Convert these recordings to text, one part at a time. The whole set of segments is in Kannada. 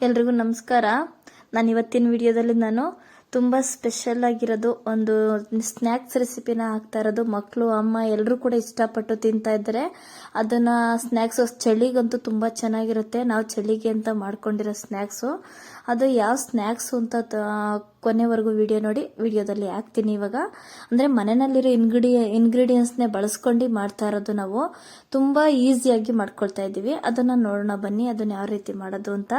ಎಲ್ರಿಗೂ ನಮಸ್ಕಾರ. ನಾನು ಇವತ್ತಿನ ವಿಡಿಯೋದಲ್ಲಿ ನಾನು ತುಂಬ ಸ್ಪೆಷಲ್ ಆಗಿರೋದು ಒಂದು ಸ್ನ್ಯಾಕ್ಸ್ ರೆಸಿಪಿನ ಹಾಕ್ತಾ ಇರೋದು. ಮಕ್ಕಳು ಅಮ್ಮ ಎಲ್ಲರೂ ಕೂಡ ಇಷ್ಟಪಟ್ಟು ತಿಂತಾ ಇದ್ದಾರೆ. ಅದನ್ನು ಸ್ನ್ಯಾಕ್ಸು ಚಳಿಗಂತೂ ತುಂಬ ಚೆನ್ನಾಗಿರುತ್ತೆ. ನಾವು ಚಳಿಗೆ ಅಂತ ಮಾಡ್ಕೊಂಡಿರೋ ಸ್ನ್ಯಾಕ್ಸು ಅದು ಯಾವ ಸ್ನ್ಯಾಕ್ಸು ಅಂತ ಕೊನೆವರೆಗೂ ವಿಡಿಯೋ ನೋಡಿ ವಿಡಿಯೋದಲ್ಲಿ ಹಾಕ್ತೀನಿ ಇವಾಗ. ಅಂದರೆ ಮನೆಯಲ್ಲಿರೋ ಇನ್ಗ್ರೀಡಿಯ ಇನ್ಗ್ರೀಡಿಯೆಂಟ್ಸ್ನೇ ಬಳಸ್ಕೊಂಡು ಮಾಡ್ತಾ ಇರೋದು ನಾವು ತುಂಬ ಈಸಿಯಾಗಿ ಮಾಡ್ಕೊಳ್ತಾ ಇದ್ದೀವಿ. ಅದನ್ನು ನೋಡೋಣ ಬನ್ನಿ, ಅದನ್ನು ಯಾವ ರೀತಿ ಮಾಡೋದು ಅಂತ.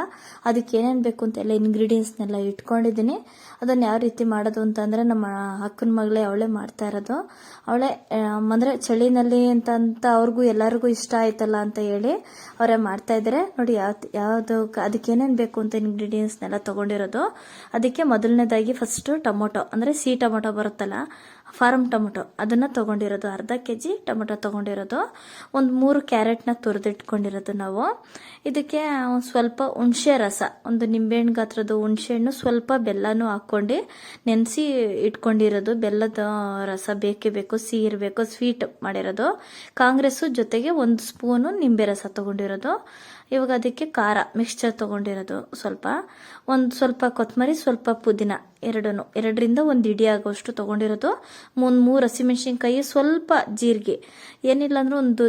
ಅದಕ್ಕೆ ಏನೇನು ಬೇಕು ಅಂತ ಎಲ್ಲ ಇನ್ಗ್ರೀಡಿಯೆಂಟ್ಸ್ನೆಲ್ಲ ಇಟ್ಕೊಂಡಿದ್ದೀನಿ. ಅದನ್ನು ಯಾವ ರೀತಿ ಮಾಡೋದು ಅಂತ ಅಂದರೆ ನಮ್ಮ ಅಕ್ಕನ ಮಗಳೇ ಅವಳೇ ಮಾಡ್ತಾ ಇರೋದು. ಅವಳೇ ಅಂದರೆ ಚಳಿನಲ್ಲಿ ಅಂತ ಅಂತ ಅವ್ರಿಗೂ ಎಲ್ಲರಿಗೂ ಇಷ್ಟ ಆಯ್ತಲ್ಲ ಅಂತ ಹೇಳಿ ಅವರೇ ಮಾಡ್ತಾ ಇದ್ದಾರೆ. ನೋಡಿ ಯಾವ ಯಾವುದು, ಅದಕ್ಕೆ ಏನೇನು ಬೇಕು ಅಂತ ಇಂಗ್ರೀಡಿಯೆಂಟ್ಸ್ನೆಲ್ಲ ತೊಗೊಂಡಿರೋದು. ಅದಕ್ಕೆ ಮೊದಲನೇದಾಗಿ ಫಸ್ಟು ಟೊಮೊಟೊ, ಅಂದರೆ ಸಿ ಟೊಮೊಟೊ ಬರುತ್ತಲ್ಲ ಫಾರಮ್ ಟೊಮೊಟೊ, ಅದನ್ನು ತೊಗೊಂಡಿರೋದು. ಅರ್ಧ ಕೆ ಜಿ ಟೊಮೊಟೊ ತೊಗೊಂಡಿರೋದು. ಒಂದು ಮೂರು ಕ್ಯಾರೆಟ್ನ ತುರಿದಿಟ್ಕೊಂಡಿರೋದು ನಾವು. ಇದಕ್ಕೆ ಸ್ವಲ್ಪ ಹುಣಸೆ ರಸ, ಒಂದು ನಿಂಬೆಹಣ್ಣು ಗಾತ್ರದ ಹುಣಸೆಹಣ್ಣು ಸ್ವಲ್ಪ ಬೆಲ್ಲನೂ ಹಾಕ್ಕೊಂಡು ನೆನೆಸಿ ಇಟ್ಕೊಂಡಿರೋದು. ಬೆಲ್ಲದ ರಸ ಬೇಕೇ ಬೇಕು, ಸಿಹಿ ಇರಬೇಕು ಸ್ವೀಟ್ ಮಾಡಿರೋದು. ಕಾಂಗ್ರೆಸ್ಸು ಜೊತೆಗೆ ಒಂದು ಸ್ಪೂನು ನಿಂಬೆ ರಸ ತೊಗೊಂಡಿರೋದು. ಇವಾಗ ಅದಕ್ಕೆ ಖಾರ ಮಿಕ್ಸ್ಚರ್ ತೊಗೊಂಡಿರೋದು ಸ್ವಲ್ಪ. ಒಂದು ಸ್ವಲ್ಪ ಕೊತ್ತಂಬರಿ ಸ್ವಲ್ಪ ಪುದೀನ ಎರಡನ್ನು, ಎರಡರಿಂದ ಒಂದು ಇಡಿ ಆಗೋಷ್ಟು ತೊಗೊಂಡಿರೋದು. ಒಂದು ಮೂರು ಹಸಿಮೆಣ್ಸಿನ್ಕಾಯಿ, ಸ್ವಲ್ಪ ಜೀರಿಗೆ. ಏನಿಲ್ಲ ಅಂದ್ರೆ ಒಂದು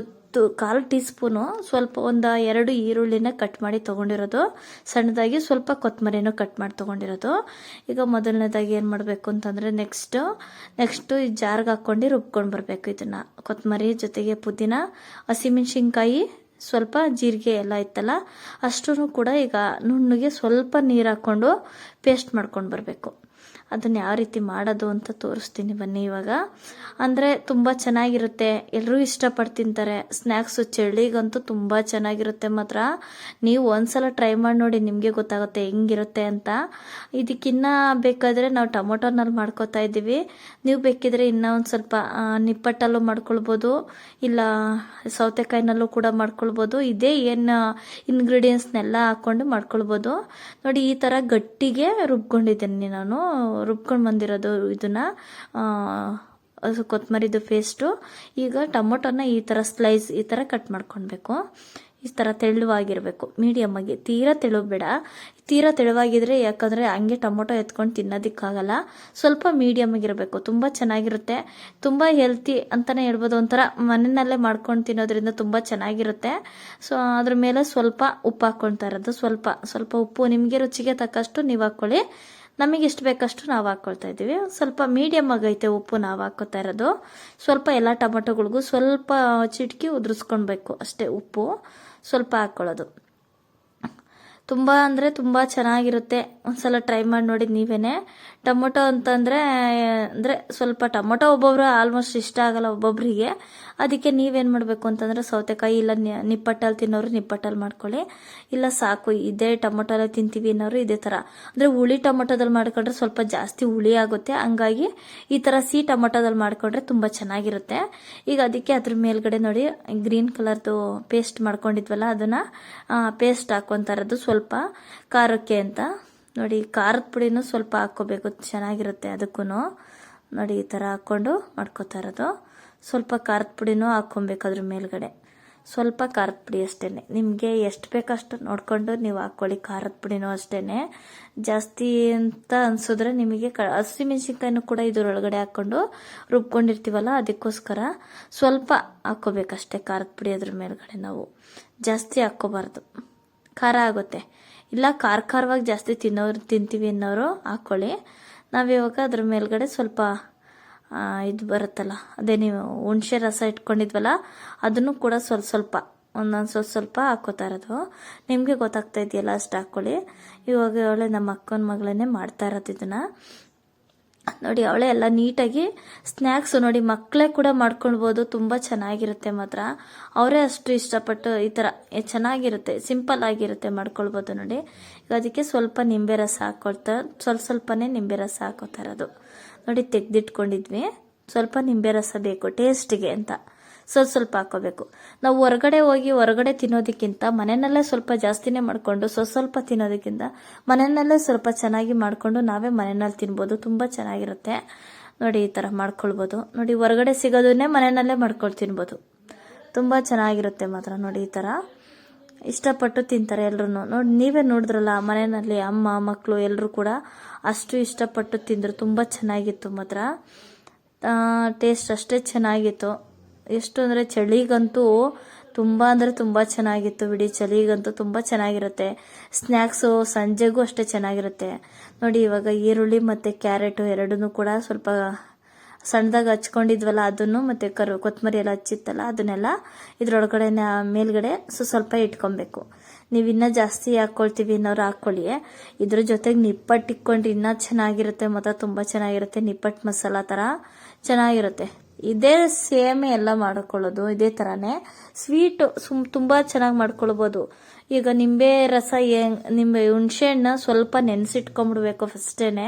ಕಾಲು ಟೀ ಸ್ಪೂನು ಸ್ವಲ್ಪ ಒಂದು ಎರಡು ಈರುಳ್ಳಿನ ಕಟ್ ಮಾಡಿ ತೊಗೊಂಡಿರೋದು. ಸಣ್ಣದಾಗಿ ಸ್ವಲ್ಪ ಕೊತ್ತಂಬರಿನೂ ಕಟ್ ಮಾಡಿ ತೊಗೊಂಡಿರೋದು. ಈಗ ಮೊದಲನೇದಾಗಿ ಏನು ಮಾಡಬೇಕು ಅಂತಂದರೆ ನೆಕ್ಸ್ಟು ನೆಕ್ಸ್ಟು ಈ ಜಾರ್ಗೆ ಹಾಕ್ಕೊಂಡು ರುಬ್ಕೊಂಡು ಬರಬೇಕು ಇದನ್ನು. ಕೊತ್ತಂಬರಿ ಜೊತೆಗೆ ಪುದೀನ, ಹಸಿಮೆಣ್ಸಿನ್ಕಾಯಿ ಸ್ವಲ್ಪ ಜೀರಿಗೆ ಎಲ್ಲ ಇತ್ತಲ್ಲ ಅಷ್ಟೂ ಕೂಡ ಈಗ ನುಣ್ಣಗೆ ಸ್ವಲ್ಪ ನೀರು ಹಾಕ್ಕೊಂಡು ಪೇಸ್ಟ್ ಮಾಡ್ಕೊಂಡು ಬರಬೇಕು. ಅದನ್ನು ಯಾವ ರೀತಿ ಮಾಡೋದು ಅಂತ ತೋರಿಸ್ತೀನಿ ಬನ್ನಿ ಇವಾಗ. ಅಂದರೆ ತುಂಬ ಚೆನ್ನಾಗಿರುತ್ತೆ. ಎಲ್ಲರೂ ಇಷ್ಟಪಟ್ಟು ತಿಂತಾರೆ ಸ್ನ್ಯಾಕ್ಸು ಚಳಿಗಂತೂ ತುಂಬ ಚೆನ್ನಾಗಿರುತ್ತೆ ಮಾತ್ರ. ನೀವು ಒಂದ್ಸಲ ಟ್ರೈ ಮಾಡಿ ನೋಡಿ ನಿಮಗೆ ಗೊತ್ತಾಗುತ್ತೆ ಹೆಂಗಿರುತ್ತೆ ಅಂತ. ಇದಕ್ಕಿನ್ನ ಬೇಕಾದರೆ ನಾವು ಟೊಮೊಟೊನಲ್ಲಿ ಮಾಡ್ಕೋತಾ ಇದ್ದೀವಿ. ನೀವು ಬೇಕಿದ್ರೆ ಇನ್ನೂ ಒಂದು ಸ್ವಲ್ಪ ನಿಪ್ಪಟ್ಟಲ್ಲೂ ಮಾಡ್ಕೊಳ್ಬೋದು. ಇಲ್ಲ, ಸೌತೆಕಾಯಿನಲ್ಲೂ ಕೂಡ ಮಾಡ್ಕೊಳ್ಬೋದು. ಇದೇ ಏನು ಇನ್ಗ್ರೀಡಿಯೆಂಟ್ಸ್ನೆಲ್ಲ ಹಾಕ್ಕೊಂಡು ಮಾಡ್ಕೊಳ್ಬೋದು. ನೋಡಿ, ಈ ಥರ ಗಟ್ಟಿಗೆ ರುಬ್ಕೊಂಡಿದ್ದೀನಿ ನಾನು. ರುಬ್ಕೊಂಡು ಬಂದಿರೋದು ಇದನ್ನು ಕೊತ್ತಂಬರಿದು ಪೇಸ್ಟು ಈಗ ಟೊಮೊಟೊನ ಈ ಥರ ಸ್ಲೈಸ್ ಈ ಥರ ಕಟ್ ಮಾಡ್ಕೊಳ್ಬೇಕು ಈ ಥರ ತೆಳುವಾಗಿರಬೇಕು. ಮೀಡಿಯಮ್ ಆಗಿ. ತೀರಾ ತೆಳು ಬೇಡ ತೀರಾ ತೆಳುವಾಗಿದ್ರೆ ಯಾಕಂದರೆ ಹಂಗೆ ಟೊಮೊಟೊ ಎತ್ಕೊಂಡು ತಿನ್ನೋದಕ್ಕಾಗಲ್ಲ. ಸ್ವಲ್ಪ ಮೀಡಿಯಮ್ ಆಗಿರಬೇಕು. ತುಂಬ ಚೆನ್ನಾಗಿರುತ್ತೆ. ತುಂಬ ಹೆಲ್ತಿ ಅಂತಲೇ ಹೇಳ್ಬೋದು. ಒಂಥರ ಮನೆಯಲ್ಲೇ ಮಾಡ್ಕೊಂಡು ತಿನ್ನೋದ್ರಿಂದ ತುಂಬ ಚೆನ್ನಾಗಿರುತ್ತೆ. ಸೊ ಅದ್ರ ಮೇಲೆ ಸ್ವಲ್ಪ ಉಪ್ಪು ಹಾಕ್ಕೊಳ್ತಾ ಇರೋದು. ಸ್ವಲ್ಪ ಸ್ವಲ್ಪ ಉಪ್ಪು. ನಿಮಗೆ ರುಚಿಗೆ ತಕ್ಕಷ್ಟು ನೀವು ಹಾಕ್ಕೊಳ್ಳಿ ನಮಗೆ ಎಷ್ಟು ಬೇಕಷ್ಟು ನಾವು ಹಾಕ್ಕೊಳ್ತಾ ಇದ್ದೀವಿ. ಸ್ವಲ್ಪ ಮೀಡಿಯಮ್ ಆಗೈತೆ ಉಪ್ಪು ನಾವು ಹಾಕೋತಾ ಇರೋದು. ಸ್ವಲ್ಪ ಎಲ್ಲ ಟೊಮೆಟೊಗಳಿಗೂ ಸ್ವಲ್ಪ ಚಿಟಕಿ ಉದುರಿಸ್ಕೊಳ್ಬೇಕು ಅಷ್ಟೇ ಉಪ್ಪು. ಸ್ವಲ್ಪ ಹಾಕ್ಕೊಳ್ಳೋದು ತುಂಬ ಅಂದರೆ ತುಂಬ ಚೆನ್ನಾಗಿರುತ್ತೆ. ಒಂದ್ಸಲ ಟ್ರೈ ಮಾಡಿ ನೋಡಿ ನೀವೇನೆ. ಟೊಮೊಟೊ ಅಂತಂದರೆ, ಅಂದರೆ ಸ್ವಲ್ಪ ಟೊಮೊಟೊ ಒಬ್ಬೊಬ್ರು ಆಲ್ಮೋಸ್ಟ್ ಇಷ್ಟ ಆಗಲ್ಲ ಒಬ್ಬೊಬ್ಬರಿಗೆ ಅದಕ್ಕೆ ನೀವೇನು ಮಾಡಬೇಕು ಅಂತಂದರೆ ಸೌತೆಕಾಯಿ ಇಲ್ಲ ನಿಪ್ಪಟ್ಟಲ್ಲಿ ತಿನ್ನೋರು ನಿಪ್ಪಟ್ಟಲ್ಲಿ ಮಾಡ್ಕೊಳ್ಳಿ. ಇಲ್ಲ ಸಾಕು, ಇದೇ ಟೊಮೊಟೊಲ್ಲೇ ತಿಂತೀವಿ ಅನ್ನೋರು ಇದೇ ಥರ ಅಂದರೆ ಹುಳಿ ಟೊಮೊಟೊದಲ್ಲಿ ಮಾಡ್ಕೊಂಡ್ರೆ ಸ್ವಲ್ಪ ಜಾಸ್ತಿ ಹುಳಿ ಆಗುತ್ತೆ. ಹಂಗಾಗಿ ಈ ಥರ ಸಿಹಿ ಟೊಮೊಟೊದಲ್ಲಿ ಮಾಡ್ಕೊಂಡ್ರೆ ತುಂಬ ಚೆನ್ನಾಗಿರುತ್ತೆ. ಈಗ ಅದಕ್ಕೆ ಅದ್ರ ಮೇಲ್ಗಡೆ ನೋಡಿ, ಗ್ರೀನ್ ಕಲರ್ದು ಪೇಸ್ಟ್ ಮಾಡ್ಕೊಂಡಿದ್ವಲ್ಲ, ಅದನ್ನು ಪೇಸ್ಟ್ ಹಾಕ್ಕೊತಾ ಇರೋದು ಸ್ವಲ್ಪ, ಖಾರಕ್ಕೆ ಅಂತ. ನೋಡಿ, ಖಾರದ ಪುಡಿನೂ ಸ್ವಲ್ಪ ಹಾಕ್ಕೋಬೇಕು. ಚೆನ್ನಾಗಿರುತ್ತೆ ಅದಕ್ಕೂ ನೋಡಿ, ಈ ಥರ ಹಾಕ್ಕೊಂಡು ಮಾಡ್ಕೋತಾ ಇರೋದು. ಸ್ವಲ್ಪ ಖಾರದ ಪುಡಿನೂ ಹಾಕ್ಕೊಬೇಕು ಅದ್ರ ಮೇಲ್ಗಡೆ. ಸ್ವಲ್ಪ ಖಾರದ ಪುಡಿ ಅಷ್ಟೇ ನಿಮಗೆ ಎಷ್ಟು ಬೇಕಷ್ಟು ನೋಡಿಕೊಂಡು ನೀವು ಹಾಕ್ಕೊಳ್ಳಿ ಖಾರದ ಪುಡಿನೂ ಅಷ್ಟೇ ಜಾಸ್ತಿ ಅಂತ ಅನಿಸಿದ್ರೆ ನಿಮಗೆ ಕ ಹಸಿಮೆಣ್ಸಿನ್ಕಾಯಿನೂ ಕೂಡ ಇದರೊಳಗಡೆ ಹಾಕ್ಕೊಂಡು ರುಬ್ಕೊಂಡಿರ್ತೀವಲ್ಲ, ಅದಕ್ಕೋಸ್ಕರ ಸ್ವಲ್ಪ ಹಾಕ್ಕೋಬೇಕಷ್ಟೇ ಖಾರದ ಪುಡಿ ಅದ್ರ ಮೇಲ್ಗಡೆ ನಾವು. ಜಾಸ್ತಿ ಹಾಕ್ಕೋಬಾರ್ದು. ಖಾರ ಆಗುತ್ತೆ. ಇಲ್ಲ ಖಾರ ಖಾರವಾಗಿ ಜಾಸ್ತಿ ತಿನ್ನೋರು, ತಿಂತೀವಿ ಅನ್ನೋರು ಹಾಕ್ಕೊಳ್ಳಿ ನಾವಿವಾಗ ಅದ್ರ ಮೇಲ್ಗಡೆ ಸ್ವಲ್ಪ ಇದು ಬರುತ್ತಲ್ಲ, ಅದೇ ನೀವು ಹುಣಸೆ ರಸ ಇಟ್ಕೊಂಡಿದ್ವಲ್ಲ, ಅದನ್ನು ಕೂಡ ಸ್ವಲ್ಪ ಸ್ವಲ್ಪ, ಒಂದೊಂದು ಸ್ವಲ್ಪ ಸ್ವಲ್ಪ ಹಾಕೋತಾ ಇರೋದು. ನಿಮಗೆ ಗೊತ್ತಾಗ್ತಾ ಇದೆಯಲ್ಲ ಅಷ್ಟು ಹಾಕ್ಕೊಳ್ಳಿ ಇವಾಗ ಒಳ್ಳೆ ನಮ್ಮ ಅಕ್ಕನ ಮಗಳನ್ನೇ ಮಾಡ್ತಾ ಇರೋದು ಇದನ್ನು. ನೋಡಿ, ಅವಳೇ ಎಲ್ಲ ನೀಟಾಗಿ ಸ್ನ್ಯಾಕ್ಸು ನೋಡಿ ಮಕ್ಕಳೇ ಕೂಡ ಮಾಡ್ಕೊಳ್ಬೋದು. ತುಂಬ ಚೆನ್ನಾಗಿರುತ್ತೆ ಮಾತ್ರ. ಅವರೇ ಅಷ್ಟು ಇಷ್ಟಪಟ್ಟು ಈ ಥರ ಚೆನ್ನಾಗಿರುತ್ತೆ ಸಿಂಪಲ್ ಆಗಿರುತ್ತೆ ಮಾಡ್ಕೊಳ್ಬೋದು ನೋಡಿ. ಈಗ ಅದಕ್ಕೆ ಸ್ವಲ್ಪ ನಿಂಬೆ ರಸ ಹಾಕ್ಕೊಳ್ತಾ ಸ್ವಲ್ಪ ಸ್ವಲ್ಪನೇ ನಿಂಬೆ ರಸ ಹಾಕೋತಾ ಇರೋದು. ನೋಡಿ, ತೆಗೆದಿಟ್ಕೊಂಡಿದ್ವಿ. ಸ್ವಲ್ಪ ನಿಂಬೆ ರಸ ಬೇಕು ಟೇಸ್ಟಿಗೆ ಅಂತ. ಸ್ವಲ್ಪ ಸ್ವಲ್ಪ ಹಾಕೋಬೇಕು. ನಾವು ಹೊರಗಡೆ ಹೋಗಿ ಹೊರಗಡೆ ತಿನ್ನೋದಕ್ಕಿಂತ ಮನೆಯಲ್ಲೇ ಸ್ವಲ್ಪ ಜಾಸ್ತಿನೇ ಮಾಡಿಕೊಂಡು ಸ್ವಲ್ಪ ಸ್ವಲ್ಪ ತಿನ್ನೋದಕ್ಕಿಂತ ಮನೆಯಲ್ಲೇ ಸ್ವಲ್ಪ ಚೆನ್ನಾಗಿ ಮಾಡಿಕೊಂಡು ನಾವೇ ಮನೆಯಲ್ಲಿ ತಿನ್ಬೋದು. ತುಂಬ ಚೆನ್ನಾಗಿರುತ್ತೆ. ನೋಡಿ, ಈ ಥರ ಮಾಡ್ಕೊಳ್ಬೋದು. ನೋಡಿ, ಹೊರಗಡೆ ಸಿಗೋದನ್ನೇ ಮನೆಯಲ್ಲೇ ಮಾಡ್ಕೊಂಡು ತಿನ್ಬೋದು. ತುಂಬ ಚೆನ್ನಾಗಿರುತ್ತೆ ಮಾತ್ರ. ನೋಡಿ, ಈ ಥರ ಇಷ್ಟಪಟ್ಟು ತಿಂತಾರೆ ಎಲ್ಲರೂ ನೋಡಿ, ನೀವೇ ನೋಡಿದ್ರಲ್ಲ, ಮನೆಯಲ್ಲಿ ಅಮ್ಮ ಮಕ್ಕಳು ಎಲ್ಲರೂ ಕೂಡ ಅಷ್ಟು ಇಷ್ಟಪಟ್ಟು ತಿಂದರು. ತುಂಬ ಚೆನ್ನಾಗಿತ್ತು ಮಾತ್ರ. ಟೇಸ್ಟ್ ಅಷ್ಟೇ ಚೆನ್ನಾಗಿತ್ತು. ಎಷ್ಟು ಅಂದರೆ ಚಳಿಗಂತೂ ತುಂಬ ಅಂದರೆ ತುಂಬ ಚೆನ್ನಾಗಿತ್ತು ಬಿಡಿ. ಚಳಿಗಂತೂ ತುಂಬ ಚೆನ್ನಾಗಿರುತ್ತೆ. ಸ್ನ್ಯಾಕ್ಸು ಸಂಜೆಗೂ ಅಷ್ಟೇ ಚೆನ್ನಾಗಿರುತ್ತೆ. ನೋಡಿ, ಇವಾಗ ಈರುಳ್ಳಿ ಮತ್ತು ಕ್ಯಾರೆಟು ಎರಡನ್ನೂ ಕೂಡ ಸ್ವಲ್ಪ ಸಣ್ಣದಾಗಿ ಹಚ್ಕೊಂಡಿದ್ವಲ್ಲ, ಅದನ್ನು ಮತ್ತು ಕರು ಕೊತ್ತಂಬರಿ ಎಲ್ಲ ಹಚ್ಚಿತ್ತಲ್ಲ, ಅದನ್ನೆಲ್ಲ ಇದ್ರೊಳಗಡೆ ಮೇಲ್ಗಡೆ ಸೊ, ಸ್ವಲ್ಪ ಇಟ್ಕೊಬೇಕು. ನೀವು ಇನ್ನೂ ಜಾಸ್ತಿ ಹಾಕ್ಕೊಳ್ತೀವಿ ಅನ್ನೋರು ಹಾಕ್ಕೊಳ್ಳಿ ಇದ್ರ ಜೊತೆಗೆ ನಿಪ್ಪಟ್ಟು ಇಟ್ಕೊಂಡು ಇನ್ನೂ ಚೆನ್ನಾಗಿರುತ್ತೆ, ಮತ್ತು ತುಂಬ ಚೆನ್ನಾಗಿರುತ್ತೆ. ನಿಪ್ಪಟ್ಟು ಮಸಾಲ ಥರ ಚೆನ್ನಾಗಿರುತ್ತೆ. ಇದೇ ಸೇಮ್ ಎಲ್ಲ ಮಾಡ್ಕೊಳ್ಳೋದು, ಇದೇ ಥರನೇ ಸ್ವೀಟು ಸುಮ್ ತುಂಬ ಚೆನ್ನಾಗಿ ಮಾಡ್ಕೊಳ್ಬೋದು. ಈಗ ನಿಂಬೆ ರಸ ನಿಂಬೆ ಹುಣಸೆಹಣ್ಣ ಸ್ವಲ್ಪ ನೆನೆಸಿಟ್ಕೊಂಡ್ಬಿಡ್ಬೇಕು ಫಸ್ಟೇನೆ.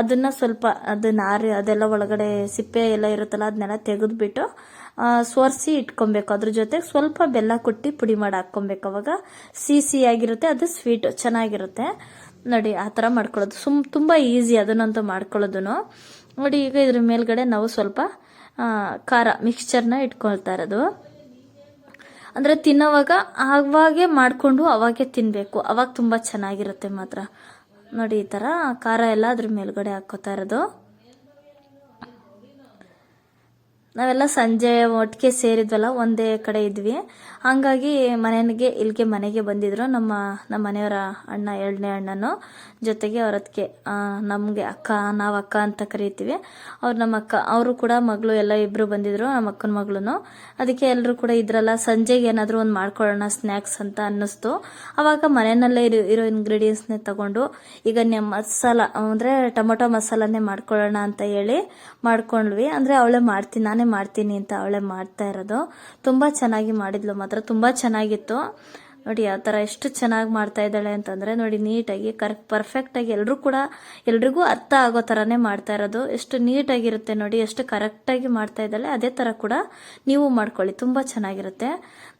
ಅದನ್ನ ಸ್ವಲ್ಪ ಅದು ಆರಿ, ಅದೆಲ್ಲ ಒಳಗಡೆ ಸಿಪ್ಪೆ ಎಲ್ಲ ಇರುತ್ತಲ್ಲ ಅದನ್ನೆಲ್ಲ ತೆಗೆದ್ಬಿಟ್ಟು ಸೋರಿಸಿ ಇಟ್ಕೊಬೇಕು ಅದ್ರ ಜೊತೆಗೆ ಸ್ವಲ್ಪ ಬೆಲ್ಲ ಕುಟ್ಟಿ ಪುಡಿ ಮಾಡಿ ಹಾಕ್ಕೊಬೇಕು ಅವಾಗ ಸಿಹಿ ಆಗಿರುತ್ತೆ, ಅದು ಸ್ವೀಟ್ ಚೆನ್ನಾಗಿರುತ್ತೆ. ನೋಡಿ, ಆ ಥರ ಮಾಡ್ಕೊಳ್ಳೋದು. ಸುಮ್ ತುಂಬ ಈಸಿ ಅದನ್ನಂತೂ ಮಾಡ್ಕೊಳ್ಳೋದು ನೋಡಿ, ಈಗ ಇದ್ರ ಮೇಲ್ಗಡೆ ನಾವು ಸ್ವಲ್ಪ ಖಾರ ಮಿಕ್ಸ್ಚರ್ನ ಇಟ್ಕೊಳ್ತಾ ಇರೋದು. ಅಂದರೆ ತಿನ್ನೋವಾಗ ಆವಾಗೆ ಮಾಡಿಕೊಂಡು ಅವಾಗೆ ತಿನ್ನಬೇಕು ಅವಾಗ ತುಂಬ ಚೆನ್ನಾಗಿರುತ್ತೆ ಮಾತ್ರ. ನೋಡಿ ಈ ಥರ ಖಾರ ಎಲ್ಲ ಅದ್ರ ಮೇಲ್ಗಡೆ ಹಾಕ್ಕೋತಾ ಇರೋದು. ನಾವೆಲ್ಲ ಸಂಜೆ ಒಟ್ಟಿಗೆ ಸೇರಿದ್ವಲ್ಲ, ಒಂದೇ ಕಡೆ ಇದ್ವಿ. ಹಂಗಾಗಿ ಮನೆಗೆ, ಇಲ್ಲಿಗೆ ಮನೆಗೆ ಬಂದಿದ್ರು ನಮ್ಮ ನಮ್ಮ ಮನೆಯವರ ಅಣ್ಣ, ಎರಡನೇ ಅಣ್ಣನು. ಜೊತೆಗೆ ಅವ್ರ ಅದಕ್ಕೆ ನಮಗೆ ಅಕ್ಕ, ನಾವು ಅಕ್ಕ ಅಂತ ಕರಿತೀವಿ. ಅವ್ರು ನಮ್ಮ ಅಕ್ಕ, ಅವರು ಕೂಡ ಮಗಳು ಎಲ್ಲ ಇಬ್ಬರು ಬಂದಿದ್ರು, ನಮ್ಮ ಅಕ್ಕನ ಮಗಳು ಅದಕ್ಕೆ ಎಲ್ಲರೂ ಕೂಡ ಇದ್ರಲ್ಲ, ಸಂಜೆಗೆ ಏನಾದರೂ ಒಂದು ಮಾಡ್ಕೊಳ್ಳೋಣ, ಸ್ನ್ಯಾಕ್ಸ್ ಅಂತ ಅನ್ನಿಸ್ತು. ಅವಾಗ ಮನೆಯಲ್ಲೇ ಇರೋ ಇರೋ ಇಂಗ್ರೀಡಿಯೆಂಟ್ಸ್ನೇ ತಗೊಂಡು, ಈಗ ಮಸಾಲ, ಅಂದರೆ ಟೊಮೊಟೊ ಮಸಾಲನೇ ಮಾಡ್ಕೊಳ್ಳೋಣ ಅಂತ ಹೇಳಿ ಮಾಡ್ಕೊಂಡ್ವಿ. ಅಂದರೆ ಅವಳೇ ಮಾಡ್ತೀನಿ ನಾನೇ ಮಾಡ್ತೀನಿ ಅಂತ ಅವಳೆ ಮಾಡ್ತಾ ಇರೋದು. ತುಂಬ ಚೆನ್ನಾಗಿ ಮಾಡಿದ್ಲು ಮಾತ್ರ, ತುಂಬ ಚೆನ್ನಾಗಿತ್ತು. ನೋಡಿ ಯಾವ ಥರ ಎಷ್ಟು ಚೆನ್ನಾಗಿ ಮಾಡ್ತಾ ಇದ್ದಾಳೆ ಅಂತಂದರೆ ನೋಡಿ ನೀಟಾಗಿ ಕರೆಕ್ಟ್ ಪರ್ಫೆಕ್ಟಾಗಿ ಎಲ್ಲರೂ ಕೂಡ ಎಲ್ರಿಗೂ ಅರ್ಥ ಆಗೋ ಥರನೇ ಮಾಡ್ತಾ ಇರೋದು. ಎಷ್ಟು ನೀಟಾಗಿರುತ್ತೆ ನೋಡಿ, ಎಷ್ಟು ಕರೆಕ್ಟಾಗಿ ಮಾಡ್ತಾ ಇದ್ದಾಳೆ, ಅದೇ ಥರ ಕೂಡ ನೀವು ಮಾಡ್ಕೊಳ್ಳಿ, ತುಂಬ ಚೆನ್ನಾಗಿರುತ್ತೆ.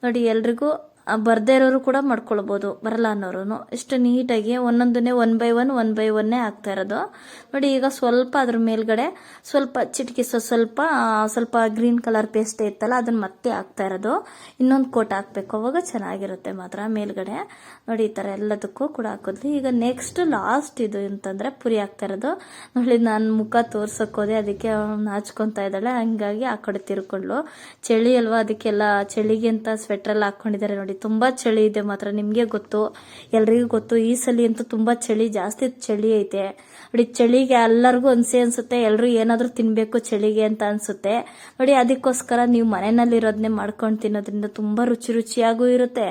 ನೋಡಿ ಎಲ್ರಿಗೂ ಬರ್ದೇ ಇರೋರು ಕೂಡ ಮಾಡ್ಕೊಳ್ಬೋದು. ಬರಲ್ಲ ಅನ್ನೋರು ಎಷ್ಟು ನೀಟಾಗಿ ಒಂದೊಂದನ್ನೇ one by one one by ಒನ್ನೇ ಆಗ್ತಾ ಇರೋದು. ನೋಡಿ, ಈಗ ಸ್ವಲ್ಪ ಅದ್ರ ಮೇಲ್ಗಡೆ ಸ್ವಲ್ಪ ಚಿಟಕಿ ಸ್ವ- ಸ್ವಲ್ಪ ಸ್ವಲ್ಪ ಗ್ರೀನ್ ಕಲರ್ ಪೇಸ್ಟ್ ಇತ್ತಲ್ಲ, ಅದನ್ನ ಮತ್ತೆ ಹಾಕ್ತಾ ಇರೋದು. ಇನ್ನೊಂದು ಕೋಟ್ ಹಾಕ್ಬೇಕು. ಅವಾಗ ಚೆನ್ನಾಗಿರುತ್ತೆ ಮಾತ್ರ ಮೇಲ್ಗಡೆ. ನೋಡಿ, ಈ ಥರ ಎಲ್ಲದಕ್ಕೂ ಕೂಡ ಹಾಕೋದ್ವಿ ಈಗ ನೆಕ್ಸ್ಟ್ ಲಾಸ್ಟ್ ಇದು ಅಂತಂದ್ರೆ ಪುರಿ ಹಾಕ್ತಾ ಇರೋದು. ನೋಡಿ, ನಾನು ಮುಖ ತೋರ್ಸೋಕೋದೆ ಅದಕ್ಕೆ ನಾಚ್ಕೊತಾ ಇದ್ದಾಳೆ. ಹಂಗಾಗಿ ಆ ಕಡೆ ತಿರ್ಕೊಂಡ್ಲು ಚಳಿ ಅಲ್ವಾ? ಅದಕ್ಕೆಲ್ಲ ಚಳಿಗೆ ಅಂತ ಸ್ವೆಟರ್ ಎಲ್ಲ ಹಾಕೊಂಡಿದ್ದಾರೆ ನೋಡಿ. ತುಂಬಾ ಚಳಿ ಇದೆ ಮಾತ್ರ, ನಿಮಗೆ ಗೊತ್ತು? ಎಲ್ರಿಗೂ ಗೊತ್ತು. ಈ ಸಲ ಅಂತೂ ತುಂಬಾ ಚಳಿ, ಜಾಸ್ತಿ ಚಳಿ ಐತೆ. ನೋಡಿ, ಚಳಿಗೆ ಎಲ್ಲರಿಗೂ ಅನ್ಸಿ ಅನ್ಸುತ್ತೆ ಎಲ್ಲರೂ ಏನಾದರೂ ತಿನ್ನಬೇಕು ಚಳಿಗೆ ಅಂತ ಅನ್ಸುತ್ತೆ. ನೋಡಿ, ಅದಕ್ಕೋಸ್ಕರ ನೀವು ಮನೆಯಲ್ಲಿರೋದನ್ನೇ ಮಾಡ್ಕೊಂಡು ತಿನ್ನೋದ್ರಿಂದ ತುಂಬಾ ರುಚಿ ರುಚಿಯಾಗೂ ಇರುತ್ತೆ.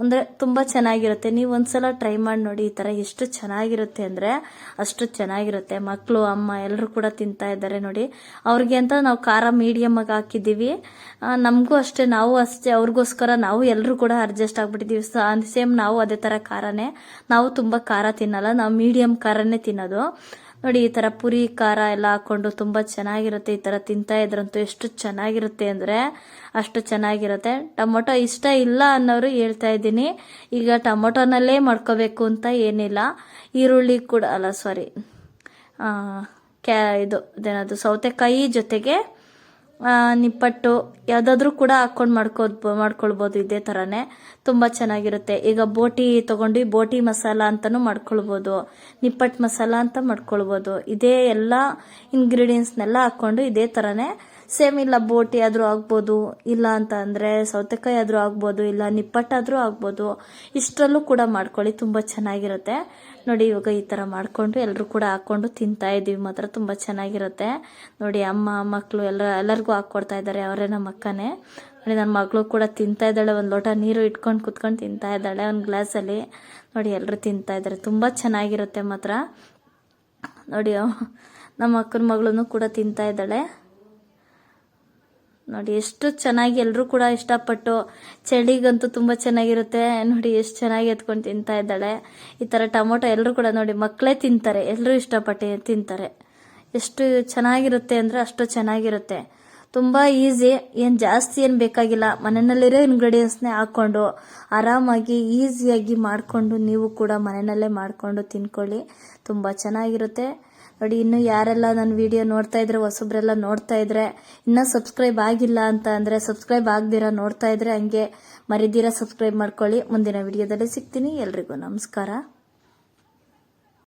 ಅಂದ್ರೆ ತುಂಬಾ ಚೆನ್ನಾಗಿರುತ್ತೆ. ನೀವು ಒಂದ್ಸಲ ಟ್ರೈ ಮಾಡಿ ನೋಡಿ ಈ ಥರ ಎಷ್ಟು ಚೆನ್ನಾಗಿರುತ್ತೆ ಅಂದ್ರೆ ಅಷ್ಟು ಚೆನ್ನಾಗಿರುತ್ತೆ. ಮಕ್ಕಳು ಅಮ್ಮ ಎಲ್ಲರೂ ಕೂಡ ತಿಂತಾ ಇದ್ದಾರೆ ನೋಡಿ. ಅವ್ರಿಗೆ ಅಂತ ನಾವು ಖಾರ ಮೀಡಿಯಮ್ ಆಗಿ ಹಾಕಿದ್ದೀವಿ. ನಮಗೂ ಅಷ್ಟೇ, ನಾವು ಅಷ್ಟೇ, ಅವ್ರಿಗೋಸ್ಕರ ನಾವು ಎಲ್ಲರೂ ಕೂಡ ಅಡ್ಜಸ್ಟ್ ಆಗ್ಬಿಟ್ಟಿದ್ದೀವಿ. ಸೇಮ್ ನಾವು ಅದೇ ತರ ಖಾರನೇ. ನಾವು ತುಂಬಾ ಖಾರ ತಿನ್ನಲ್ಲ, ನಾವು ಮೀಡಿಯಂ ಖಾರನೇ ತಿನ್ನೋದು. ನೋಡಿ, ಈ ತರ ಪುರಿ, ಖಾರ ಎಲ್ಲ ಹಾಕೊಂಡು ತುಂಬಾ ಚೆನ್ನಾಗಿರುತ್ತೆ. ಈ ತರ ತಿಂತಾ ಇದ್ರಂತೂ ಎಷ್ಟು ಚೆನ್ನಾಗಿರುತ್ತೆ ಅಂದ್ರೆ ಅಷ್ಟು ಚೆನ್ನಾಗಿರುತ್ತೆ. ಟೊಮೊಟೊ ಇಷ್ಟ ಇಲ್ಲ ಅನ್ನೋರು ಹೇಳ್ತಾ ಇದ್ದೀನಿ. ಈಗ ಟೊಮೊಟೊನಲ್ಲೇ ಮಾಡ್ಕೋಬೇಕು ಅಂತ ಏನಿಲ್ಲ. ಈರುಳ್ಳಿ ಕೂಡ, ಅಲ್ಲ ಸಾರಿ ಕ್ಯಾ, ಇದು ಇದೇನದು ಸೌತೆಕಾಯಿ ಜೊತೆಗೆ ನಿಪ್ಪಟ್ಟು ಯಾವುದಾದ್ರೂ ಕೂಡ ಹಾಕೊಂಡು ಮಾಡ್ಕೋದ್, ಮಾಡ್ಕೊಳ್ಬೋದು ಇದೇ ಥರನೇ ತುಂಬ ಚೆನ್ನಾಗಿರುತ್ತೆ. ಈಗ ಬೋಟಿ ತಗೊಂಡು ಬೋಟಿ ಮಸಾಲ ಅಂತಲೂ ಮಾಡ್ಕೊಳ್ಬೋದು. ನಿಪ್ಪಟ್ಟು ಮಸಾಲ ಅಂತ ಮಾಡ್ಕೊಳ್ಬೋದು. ಇದೇ ಎಲ್ಲ ಇಂಗ್ರೀಡಿಯೆಂಟ್ಸ್ನೆಲ್ಲ ಹಾಕ್ಕೊಂಡು ಇದೇ ಥರನೇ ಸೇಮ್ ಇಲ್ಲ, ಬೋಟಿ ಆದರೂ ಆಗ್ಬೋದು, ಇಲ್ಲ ಅಂತ ಅಂದರೆ ಸೌತೆಕಾಯಿ ಆದರೂ ಆಗ್ಬೋದು, ಇಲ್ಲ ನಿಪ್ಪಟ್ಟಾದರೂ ಆಗ್ಬೋದು, ಇಷ್ಟರಲ್ಲೂ ಕೂಡ ಮಾಡ್ಕೊಳ್ಳಿ, ತುಂಬ ಚೆನ್ನಾಗಿರುತ್ತೆ. ನೋಡಿ, ಇವಾಗ ಈ ಥರ ಮಾಡಿಕೊಂಡು ಎಲ್ಲರೂ ಕೂಡ ಹಾಕ್ಕೊಂಡು ತಿಂತಾ ಇದ್ದೀವಿ ಮಾತ್ರ ತುಂಬ ಚೆನ್ನಾಗಿರುತ್ತೆ. ನೋಡಿ, ಅಮ್ಮ ಮಕ್ಕಳು ಎಲ್ಲ, ಎಲ್ಲರಿಗೂ ಹಾಕ್ಕೊಡ್ತಾ ಇದ್ದಾರೆ, ಅವರೇ ನಮ್ಮ ಅಕ್ಕನೇ. ನೋಡಿ ನನ್ನ ಮಗಳು ಕೂಡ ತಿಂತಾ ಇದ್ದಾಳೆ, ಒಂದು ಲೋಟ ನೀರು ಇಟ್ಕೊಂಡು ಕುತ್ಕೊಂಡು ತಿಂತಾ ಇದ್ದಾಳೆ, ಒಂದು ಗ್ಲಾಸಲ್ಲಿ ನೋಡಿ ಎಲ್ಲರೂ ತಿಂತಾ ಇದ್ದಾರೆ, ತುಂಬ ಚೆನ್ನಾಗಿರುತ್ತೆ ಮಾತ್ರ. ನೋಡಿ ನಮ್ಮ ಅಕ್ಕನ ಮಗಳೂ ಕೂಡ ತಿಂತಾ ಇದ್ದಾಳೆ. ನೋಡಿ, ಎಷ್ಟು ಚೆನ್ನಾಗಿ ಎಲ್ಲರೂ ಕೂಡ ಇಷ್ಟಪಟ್ಟು ಚಳಿಗಂತೂ ತುಂಬ ಚೆನ್ನಾಗಿರುತ್ತೆ. ನೋಡಿ, ಎಷ್ಟು ಚೆನ್ನಾಗಿ ಎತ್ಕೊಂಡು ತಿಂತಾ ಇದ್ದಾಳೆ. ಈ ಥರ ಟೊಮೊಟೊ ಎಲ್ಲರೂ ಕೂಡ ನೋಡಿ ಮಕ್ಕಳೇ ತಿಂತಾರೆ. ಎಲ್ಲರೂ ಇಷ್ಟಪಟ್ಟು ತಿಂತಾರೆ. ಎಷ್ಟು ಚೆನ್ನಾಗಿರುತ್ತೆ ಅಂದರೆ ಅಷ್ಟು ಚೆನ್ನಾಗಿರುತ್ತೆ. ತುಂಬ ಈಸಿ, ಏನು ಜಾಸ್ತಿ ಏನು ಬೇಕಾಗಿಲ್ಲ. ಮನೆಯಲ್ಲಿರೋ ಇಂಗ್ರೀಡಿಯೆಂಟ್ಸ್ನೇ ಹಾಕ್ಕೊಂಡು ಆರಾಮಾಗಿ, ಈಸಿಯಾಗಿ ಮಾಡಿಕೊಂಡು ನೀವು ಕೂಡ ಮನೆಯಲ್ಲೇ ಮಾಡಿಕೊಂಡು ತಿನ್ಕೊಳ್ಳಿ. ತುಂಬ ಚೆನ್ನಾಗಿರುತ್ತೆ. ನೋಡಿ, ಇನ್ನು ಯಾರೆಲ್ಲ ನನ್ನ ವಿಡಿಯೋ ನೋಡ್ತಾ ಇದ್ರೆ, ಹೊಸಬ್ರೆಲ್ಲ ನೋಡ್ತಾ ಇದ್ರೆ, ಇನ್ನೂ ಸಬ್ಸ್ಕ್ರೈಬ್ ಆಗಿಲ್ಲ ಅಂತ ಅಂದರೆ ಸಬ್ಸ್ಕ್ರೈಬ್ ಆಗ್ದಿರಾ ನೋಡ್ತಾ ಇದ್ರೆ ಹಂಗೆ ಮರಿದಿರ ಸಬ್ಸ್ಕ್ರೈಬ್ ಮಾಡ್ಕೊಳ್ಳಿ. ಮುಂದಿನ ವಿಡಿಯೋದಲ್ಲಿ ಸಿಗ್ತೀನಿ. ಎಲ್ರಿಗೂ ನಮಸ್ಕಾರ.